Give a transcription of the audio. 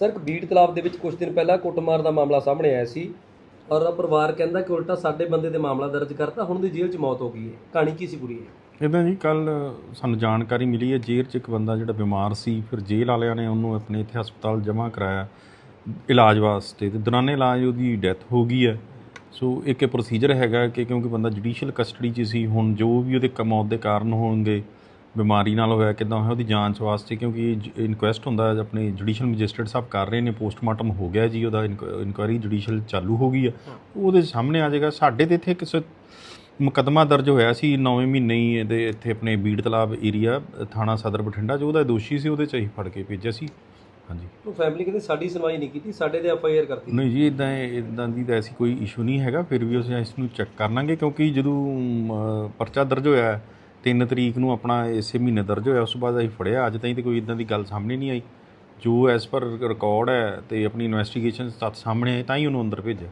Sir, ਇੱਕ ਬੀੜ ਤਲਾਬ ਦੇ ਵਿੱਚ ਕੁਝ ਦਿਨ ਪਹਿਲਾਂ ਕੁੱਟਮਾਰ ਦਾ ਮਾਮਲਾ ਸਾਹਮਣੇ ਆਇਆ ਸੀ ਔਰ ਪਰਿਵਾਰ ਕਹਿੰਦਾ ਕਿ ਉਲਟਾ ਸਾਡੇ ਬੰਦੇ ਤੇ ਮਾਮਲਾ ਦਰਜ ਕਰਤਾ, ਹੁਣ ਦੀ ਜੇਲ੍ਹ 'ਚ ਮੌਤ ਹੋ ਗਈ ਹੈ। ਕਹਾਣੀ ਕੀ ਸੀ ਪੂਰੀ ਇਹ? ਇਦਾਂ ਜੀ ਕੱਲ ਸਾਨੂੰ ਜਾਣਕਾਰੀ ਮਿਲੀ ਹੈ, ਜੇਲ੍ਹ 'ਚ ਇੱਕ ਬੰਦਾ ਜਿਹੜਾ ਬਿਮਾਰ ਸੀ, ਫਿਰ ਜੇਲ੍ਹ ਵਾਲਿਆਂ ਨੇ ਉਹਨੂੰ ਆਪਣੇ ਇੱਥੇ ਹਸਪਤਾਲ ਜਮ੍ਹਾਂ ਕਰਾਇਆ ਇਲਾਜ ਵਾਸਤੇ ਤੇ ਦੌਰਾਨੇ ਇਲਾਜ ਉਹਦੀ ਡੈਥ ਹੋ ਗਈ ਹੈ। ਸੋ ਇੱਕ ਇਹ ਪ੍ਰੋਸੀਜਰ ਹੈਗਾ ਕਿ ਕਿਉਂਕਿ ਬੰਦਾ ਜੁਡੀਸ਼ੀਅਲ ਕਸਟਡੀ 'ਚ ਸੀ, ਹੁਣ ਜੋ ਵੀ ਉਹਦੇ ਕ- ਮੌਤ ਦੇ ਕਾਰਨ ਹੋਣਗੇ ਬਿਮਾਰੀ ਨਾਲ ਹੋਇਆ ਕਿਦਾਂ ਹੋਇਆ ਉਹਦੀ ਜਾਂਚ ਵਾਸਤੇ ਕਿਉਂਕਿ ਇਨਕੁਐਸਟ ਹੁੰਦਾ ਹੈ ਆਪਣੇ ਜੁਡੀਸ਼ੀਅਲ ਮੈਜਿਸਟਰੇਟ ਸਾਹਿਬ ਕਰ ਰਹੇ ਨੇ ਪੋਸਟਮਾਰਟਮ ਹੋ ਗਿਆ ਜੀ ਉਹਦਾ ਇਨਕੁਆਇਰੀ ਜੁਡੀਸ਼ੀਅਲ ਚਾਲੂ ਹੋ ਗਈ ਹੈ ਉਹਦੇ ਸਾਹਮਣੇ ਆ ਜਾਏਗਾ ਸਾਡੇ ਤੇ ਇੱਥੇ ਕਿਸੇ ਮੁਕੱਦਮਾ ਦਰਜ ਹੋਇਆ ਸੀ 9ਵੇਂ ਮਹੀਨੇ ਹੀ ਇਹਦੇ ਇੱਥੇ ਆਪਣੇ ਬੀੜ ਤਲਾਬ ਏਰੀਆ ਥਾਣਾ ਸਦਰ ਬਠਿੰਡਾ ਜੋ ਉਹਦਾ ਦੋਸ਼ੀ ਸੀ ਉਹਦੇ ਚ ਅਸੀਂ ਫੜ ਕੇ ਭੇਜਿਆ ਸੀ। ਹਾਂਜੀ। ਉਹ ਫੈਮਿਲੀ ਕਹਿੰਦੀ ਸਾਡੀ ਸੁਣਵਾਈ ਨਹੀਂ ਕੀਤੀ ਸਾਡੇ ਤੇ ਐਫ ਆਈ ਆਰ ਕਰਤੀ। ਨਹੀਂ ਜੀ ਇਦਾਂ ਇਦਾਂ ਦੀ ਤਾਂ ਐਸੀ ਕੋਈ ਇਸ਼ੂ ਨਹੀਂ ਹੈਗਾ ਫਿਰ ਵੀ ਅਸੀਂ ਇਸ ਨੂੰ ਚੈੱਕ ਕਰ ਲਾਂਗੇ ਕਿਉਂਕਿ ਜਦੋਂ ਪਰਚਾ ਦਰਜ ਹੋਇਆ 3 ਤਰੀਕ ਨੂੰ ਆਪਣਾ ਇਸੇ ਮਹੀਨੇ ਦਰਜ ਹੋਇਆ, ਉਸ ਤੋਂ ਬਾਅਦ ਅਸੀਂ ਫੜਿਆ। ਅੱਜ ਤਾਈਂ ਤੇ ਕੋਈ ਇਦਾਂ ਦੀ ਗੱਲ ਸਾਹਮਣੇ ਨਹੀਂ ਆਈ। ਜੋ ਐਸ ਪਰ ਰਿਕਾਰਡ ਹੈ ਤੇ ਆਪਣੀ ਇਨਵੈਸਟੀਗੇਸ਼ਨ ਤੱਥ ਸਾਹਮਣੇ ਆਏ ਤਾਂ ਹੀ ਉਹਨੂੰ ਅੰਦਰ ਭੇਜਿਆ।